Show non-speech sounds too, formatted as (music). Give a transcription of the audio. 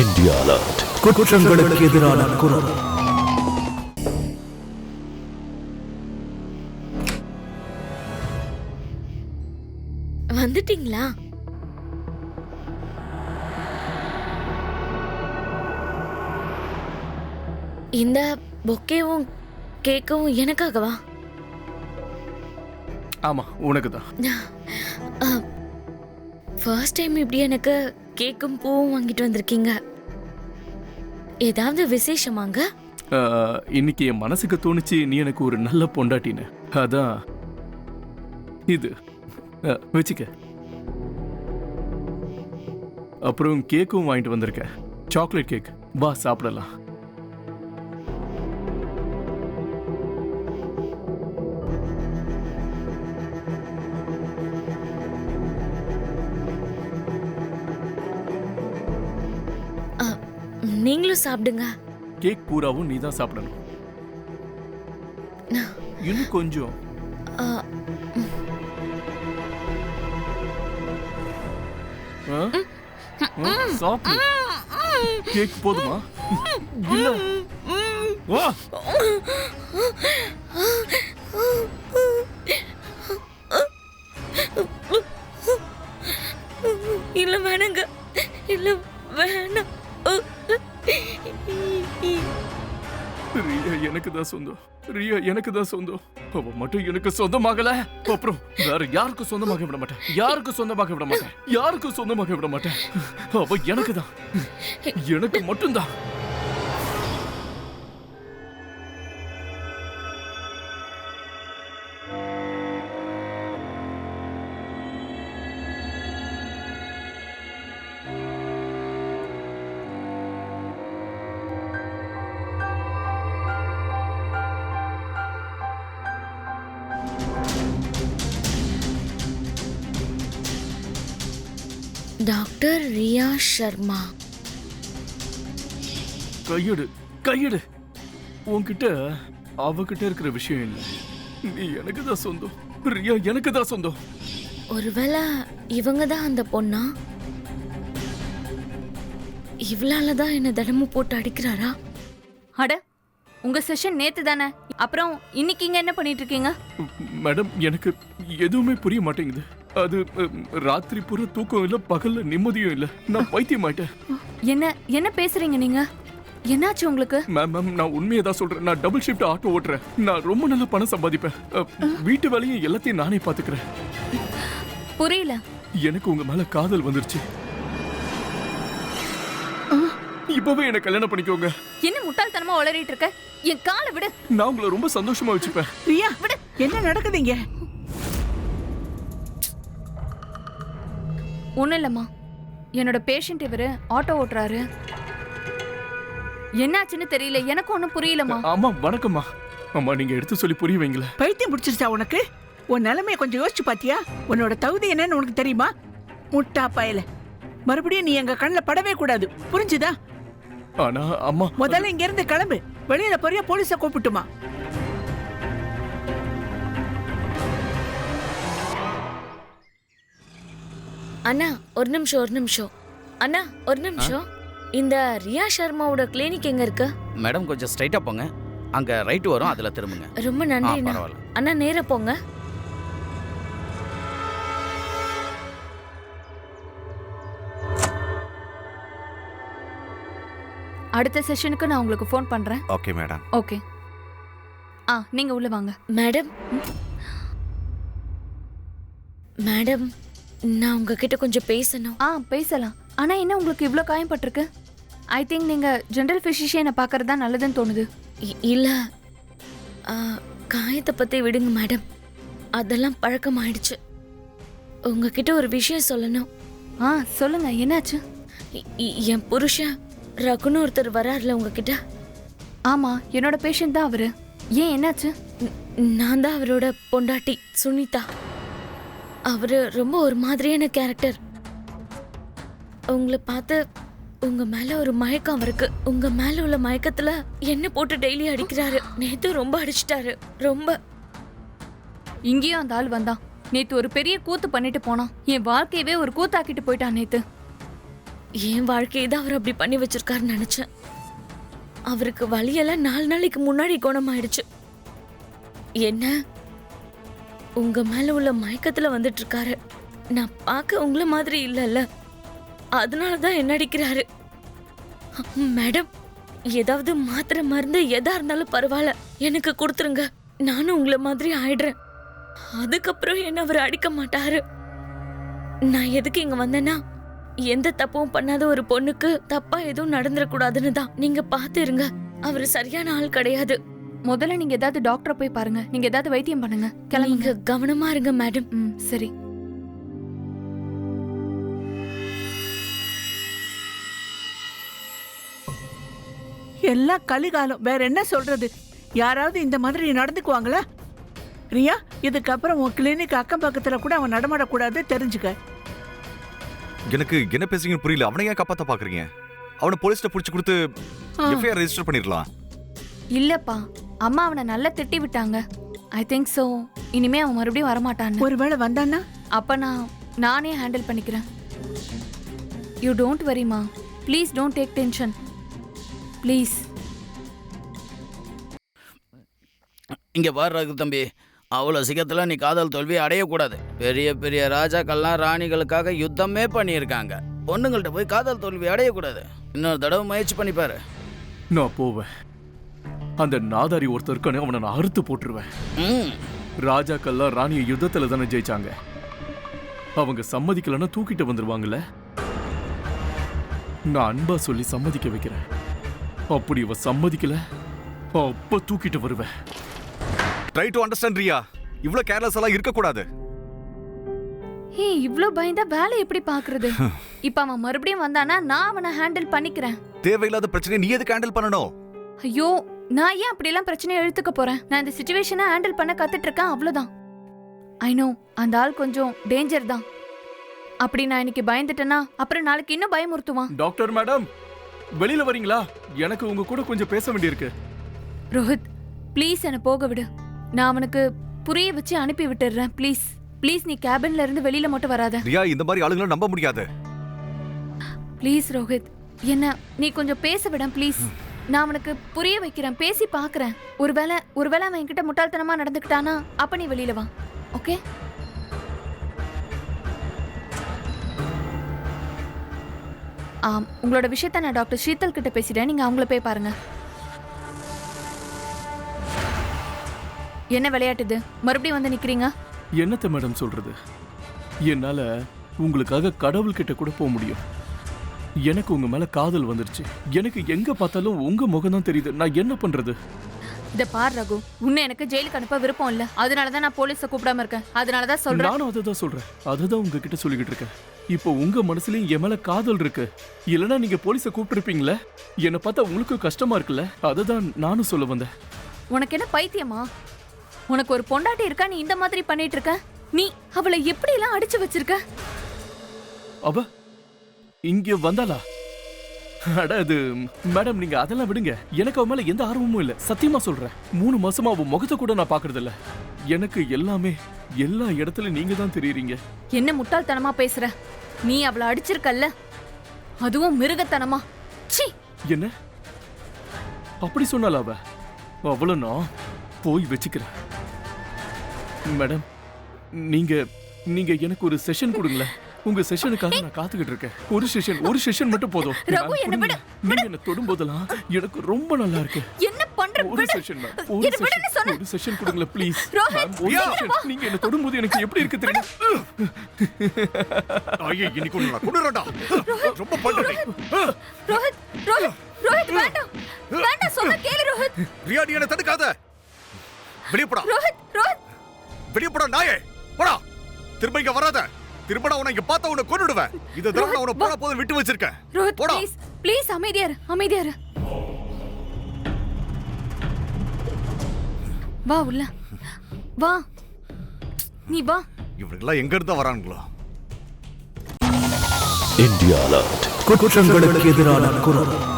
India alert குற்றங்களுக்கு எதிரான குரல். வந்துட்டீங்களா? இந்த பொக்கேவும் கேக்கும் எனக்காகவா? ஆமா உனக்கு தான் ஃபர்ஸ்ட் டைம் இப்படி எனக்கு கேக்கும் பூவும் வாங்கிட்டு வந்திருக்கீங்க. ஏதாவது விசேஷமாங்க? இன்னைக்கு என் மனசுக்கு தோணுச்சு நீ எனக்கு ஒரு நல்ல பொண்டாட்டின்னு. அதான். இது. வச்சுக்க. அப்புறம் கேக்கும் வாங்கிட்டு வந்திருக்கேன். Chocolate cake. வா சாப்பிடலாம். நீங்களும் சாப்பிடுங்க. கேக் பூராவும் நீ தான் சாப்பிடணும். இன்னும் கொஞ்சம். சாப்பிடு. கேக் போதுமா? இல்ல. வா. இல்ல வேணாங்க. இல்ல வேணாம். ரியா எனக்கு தான் சொந்தம். ரியா எனக்கு தான் சொந்தம். அவ மட்டும் எனக்கு சொந்தமாகல. அப்புறம் வேற யாருக்கும் சொந்தமாக விட மாட்டேன் யாருக்கும் சொந்தமாக விட மாட்டேன் யாருக்கும் சொந்தமாக விட மாட்டேன் அவ எனக்கு தான். எனக்கு மட்டும்தான். டாக்டர் ரியா சர்மா கையெடு கையெடு. உன்கிட்ட அவகிட்ட இருக்கிற விஷயம் இல்லை. நீ எனக்கு தான் சொந்தம். ரியா எனக்கு தான் சொந்தம். ஒருவேளை இவங்க தான் அந்த பொண்ணா? இவளால தான் என்ன தினமும் போட்டு அடிக்கிறாரா? அட உங்க செஷன் நேத்து தானே. அப்புறம் இன்னைக்கு இங்க என்ன பண்ணிட்டு இருக்கீங்க? மேடம் எனக்கு எதுவுமே புரிய மாட்டேங்குது. அது ராத்திரி பூரா தூக்கம் இல்ல பகல்ல நிம்மதியும் இல்ல. நான் பைத்தியமாயிட்டேன். என்ன என்ன பேசுறீங்க நீங்க? என்னாச்சு உங்களுக்கு? மேம் மேம் நான் உண்மையை தான் சொல்றேன். நான் டபுள் ஷிஃப்ட் ஆட்டோ ஓட்டுறேன். நான் ரொம்ப நல்ல பணம் சம்பாதிப்பேன். வீட்டு வேலையும் எல்லாத்தையும் நானே பாத்துக்கிறேன். புரியல. எனக்கு உங்க மேல காதல் வந்துருச்சு. இப்பவே என்ன கல்யாணம் பண்ணிக்கோங்க. என்ன முட்டாள்தனமா உளறிட்டு இருக்க? என் காலை விடு. நான் உங்களை ரொம்ப சந்தோஷமா வச்சுப்பேன். பிரியா என்ன நடக்குதுங்க ஒண்ணும் இல்லம்மா. என்னோட பேஷண்ட் இவரு ஆட்டோ ஓட்டுறாரு. என்னாச்சுன்னு தெரியல எனக்கு ஒண்ணும் புரியலம்மா. ஆமா வணக்கம்மா. அம்மா நீங்க எடுத்து சொல்லி புரிய வைங்களேன். பைத்தியம் பிடிச்சிருச்சா உனக்கு? உன் நிலைமைய கொஞ்சம் யோசிச்சு பாத்தியா? உன்னோட தகுதி என்னன்னு உனக்கு தெரியுமா? முட்டா பயல. மறுபடியும் நீ எங்க கண்ணில் படவே கூடாது. புரிஞ்சுதா? ஆனா அம்மா முதல்ல இங்க இருந்து கிளம்பு. வெளியில போறியா போலீஸ கூப்பிட்டுமா? அண்ணா ஒரு நிமிஷம் ஒரு நிமிஷம். அண்ணா ஒரு நிமிஷம். இந்த ரியா சர்மாவோட கிளினிக் எங்க இருக்கு? மேடம் கொஞ்சம் ஸ்ட்ரைட்டா போங்க. அங்க ரைட் வரும் அதுல திரும்புங்க. ரொம்ப ஆ நன்றி அண்ணா பரவாயில்ல. அண்ணா நேர போங்க. அடுத்த செஷனுக்கு நான் உங்களுக்கு ஃபோன் பண்றேன். ஓகே மேடம் ஓகே ஆ நீங்க உள்ள வாங்க. மேடம். மேடம். நான் உங்ககிட்ட கொஞ்சம் பேசணும். ஆ பேசலாம். ஆனா என்ன உங்களுக்கு இவ்ளோ காயம் பட்டிருக்கு ஐ திங்க் நீங்க ஜெனரல் பிசிஷியனை பார்க்கறது தான் நல்லதுன்னு தோணுது. இல்ல. காயத்தை பத்தி விடுங்க மேடம். அதெல்லாம் பழக்கமாயிடுச்சு. உங்ககிட்ட ஒரு விஷயம் சொல்லணும். ஆ சொல்லுங்க என்னாச்சு? என் புருஷன் ரகுன்னு ஒருத்தர் வராருல உங்ககிட்ட? ஆமா என்னோட பேஷண்ட் தான் அவரு. ஏன் என்னாச்சு? நான் தான் அவரோட பொண்டாட்டி சுனிதா. அவரு ரொம்ப ஒரு மாதிரியான கேரக்டர் உங்களை பார்த்து உங்க மேல ஒரு மயக்கம் அவருக்கு. உங்க மேல உள்ள மயக்கத்துல என்ன போட்டு டெய்லி அடிக்கிறாரு. நேத்து ரொம்ப அடிச்சிட்டாரு. ரொம்ப. இங்கேயும் அந்த ஆள் வந்தான். நேத்து ஒரு பெரிய கூத்து பண்ணிட்டு போனான். என் வாழ்க்கையவே ஒரு கூத்தாக்கிட்டு போயிட்டான் நேத்து. என் வாழ்க்கையை தான் அவர் அப்படி பண்ணி வச்சிருக்காருன்னு நினைச்சேன். அவருக்கு வலியெல்லாம் நாலு நாளைக்கு முன்னாடி குணமாயிடுச்சு. என்ன? உங்க மேல உள்ள மயக்கத்துல வந்துட்டு இருக்காரு நான் பார்க்க உங்கள மாதிரி இல்லைல்ல. அதனால தான் என்ன அடிக்கிறாரு. மேடம் ஏதாவது மாத்திரை மருந்து எதா இருந்தாலும் பரவாயில்ல. எனக்கு கொடுத்துருங்க. நானும் உங்கள மாதிரி ஆயிடுறேன். அதுக்கப்புறம் என்ன அவர் அடிக்க மாட்டாரு? நான் எதுக்கு இங்க வந்தேன்னா எந்த தப்பும் பண்ணாத ஒரு பொண்ணுக்கு தப்பா எதுவும் நடந்துடக்கூடாதுன்னு தான். நீங்க பார்த்து இருங்க. அவர் சரியான ஆள் கிடையாது. முதல்ல நீங்க ஏதாவது டாக்டரை போய் பாருங்க. நீங்க ஏதாவது வைத்தியம் பண்ணுங்க. கிளம்புங்க. கவனமா இருங்க மேடம். ம் சரி. எல்லாம் கலிகாலம் வேற என்ன சொல்றது? யாராவது இந்த மாதிரி நடந்துக்குவாங்களா? ரியா இதுக்கப்புறம் உன் கிளினிக் அக்கம் பக்கத்துல கூட அவன் நடமாடக்கூடாது தெரிஞ்சுக்க. எனக்கு என்ன பேசுறீங்கன்னு புரியல. அவனை ஏன் காப்பாத்த பாக்குறீங்க? அவனை போலீஸ்ல புடிச்சு கொடுத்து. எஃப்ஐஆர் ரெஜிஸ்டர் பண்ணிடலாம். இல்லப்பா. அம்மா அவனை நல்லா திட்டி விட்டாங்க. I think so. இனிமே அவன் மறுபடியும் வரமாட்டான்னு. ஒருவேளை வந்தான்னா? அப்ப நான் நானே ஹேண்டில் பண்ணிக்கிறேன். You don't வரிமா please don't take tension please இங்க பாரு ரகு தம்பி. அவ்வளோ சீக்கிரத்தில் நீ காதல் தோல்வி அடையக்கூடாது. பெரிய பெரிய ராஜாக்கள்லாம் ராணிகளுக்காக யுத்தமே பண்ணியிருக்காங்க. பொண்ணுங்கள்ட்ட போய் காதல் தோல்வி அடையக்கூடாது. இன்னொரு தடவை முயற்சி பண்ணி பாரு. நான் போவேன். அந்த நாதாரி ஒருத்தர் இருக்கானே அவனை நான் அறுத்து போட்டுருவேன். ம் ராஜாக்கள்லாம் ராணியை யுத்தத்துல தானே ஜெயிச்சாங்க. அவங்க சம்மதிக்கலன்னா தூக்கிட்டு வந்துருவாங்கல்ல? நான் அன்பா சொல்லி சம்மதிக்க வைக்கிறேன். அப்படி இவ சம்மதிக்கல அப்ப தூக்கிட்டு வருவேன். ட்ரை டு அண்டர்ஸ்டாண்ட் ரியா இவ்வளவு கேர்லெஸ் எல்லாம் இருக்க கூடாது ஹே இவ்ளோ பயந்தா வேலை எப்படி பாக்குறது இப்ப அவன் மறுபடியும் வந்தானா நான் அவனை ஹேண்டில் பண்ணிக்கிறேன். தேவையில்லாத பிரச்சனையை நீ எதுக்கு ஹேண்டில் பண்ணணும்? ஐயோ நான் ஏன் அப்படியெல்லாம் பிரச்சனையை இழுத்துக்க போறேன்? நான் இந்த சுச்சுவேஷனை ஹேண்டில் பண்ண கத்துட்டு இருக்கேன் அவ்வளவுதான். ஐ நோ அந்த ஆள் கொஞ்சம் டேஞ்சர் தான். அப்படி நான் இன்னைக்கு பயந்துட்டேன்னா அப்புறம் நாளைக்கு இன்னும் பயமுறுத்துவான். டாக்டர் மேடம் வெளியில வரீங்களா? எனக்கு உங்க கூட கொஞ்சம் பேச வேண்டியிருக்கு. ரோஹித் ப்ளீஸ் என்னை போக விடு. நான் அவனுக்கு புரிய வச்சு அனுப்பி விட்டுடுறேன் ப்ளீஸ் ப்ளீஸ் நீ கேபின்ல இருந்து வெளியில மட்டும் வராத. ரியா இந்த மாதிரி ஆளுங்களை நம்ப முடியாது. ப்ளீஸ் ரோஹித் என்ன நீ கொஞ்சம் பேச விட ப்ளீஸ் நான் அவனுக்கு புரிய வைக்கிறேன் பேசி பார்க்குறேன். ஒருவேளை ஒருவேளை அவன் என்கிட்ட முட்டாள்தனமாக நடந்துக்கிட்டானா? அப்போ நீ வெளியில் வா. ஓகே? ஆம் உங்களோட விஷயத்த நான் டாக்டர் ஷீத்தல் கிட்ட பேசிட்டேன். நீங்கள் அவங்கள போய் பாருங்கள் என்ன விளையாட்டு இது? மறுபடியும் வந்து நிற்கிறீங்க என்னத்தை மேடம் சொல்கிறது என்னால் உங்களுக்காக கடவுள்கிட்ட கூட போக முடியும். எனக்கு உங்க மேல காதல் வந்துருச்சு. எனக்கு எங்க பார்த்தாலும் உங்க முகம் தான் தெரியுது. நான் என்ன பண்றது? இத பார் ரகு. உன்னை எனக்கு ஜெயிலுக்கு அனுப்ப விருப்பம் இல்ல. அதனாலதான் நான் போலீஸ கூப்பிடாம இருக்கேன். அதனாலதான் சொல்றேன். நானும் அதை தான் சொல்றேன். அதை தான் உங்ககிட்ட சொல்லிக்கிட்டு இருக்கேன். இப்போ உங்க மனசுலயும் என் மேல காதல் இருக்கு. இல்லனா நீங்க போலீஸை கூப்பிட்டுருப்பீங்களே? என்னை பார்த்தா உங்களுக்கும் கஷ்டமா இருக்குல்ல? அதை தான் நானும் சொல்ல வந்தேன். உனக்கு என்ன பைத்தியமா? உனக்கு ஒரு பொண்டாட்டி இருக்கா? நீ இந்த மாதிரி பண்ணிட்டு இருக்க? நீ அவளை எப்படி எல்லாம் அடிச்சு வச்சிருக்க? அவ இங்க வந்தாளா? அட அது மேடம் நீங்க அதெல்லாம் விடுங்க. எனக்கு அவ மேல எந்த ஆர்வமும் இல்ல. சத்தியமா சொல்றேன். மூணு மாசமா அவ முகத்தை கூட நான் பாக்குறது இல்ல எனக்கு எல்லாமே எல்லா இடத்துலயும் நீங்க தான் தெரியுறீங்க. என்ன முட்டாள்தனமா பேசுற? நீ அவளை அடிச்சிருக்கல்ல? அதுவும் மிருகத்தனமா? ச்சீ! என்ன? அப்படி சொன்னால அவ? அவள நான் போய் வச்சுக்கிறேன். மேடம் நீங்க நீங்க எனக்கு ஒரு செஷன் கொடுங்களேன். உங்க செஷனுக்காக நான் காத்துக்கிட்டு இருக்கேன். ஒரு செஷன் ஒரு செஷன் மட்டும் போதும். ரகு, மேம், என்னை கொடுங்க. நீங்க என்ன தொடும் போதெல்லாம் எனக்கு ரொம்ப நல்லா இருக்கு. என்ன பண்ற? ஒரு விடு. செஷன் மேம் ஒரு செஷன். ஒரு செஷன் கொடுங்களேன் ப்ளீஸ் (laughs) ஒரு செஷன் நீங்க என்ன தொடும்போது எனக்கு எப்படி இருக்கு தெரியும்? (laughs) ஐயே இன்னைக்கு நான் கொண்டுறேன்டா. ரொம்ப பண்றேன். ரோஹித் ரோஹித் ரோஹித் வேண்டாம். வேண்டாம் சொன்ன கேளு ரோஹித். ரியா நீ என்ன தடுக்காத. வெளிய போடா. ரோஹித் ரோஹித். வெளிய போடா நாயே. போடா. திரும்ப இங்க வராத. திரும்ப நான் உன்னை இங்க பார்த்தா உன்னை கொன்னுடுவேன். இந்த தடவை நான் உன்னை போன போதும் விட்டு வச்சிருக்கேன். ரோஹித் போடா. ப்ளீஸ் ப்ளீஸ் அமைதியா இரு அமைதியா இரு. வா உள்ள. வா. நீ வா. இவனுங்கெல்லாம் எங்க இருந்தா வரானுங்களோ? India alert. குற்றங்களுக்கு எதிரான குரல்.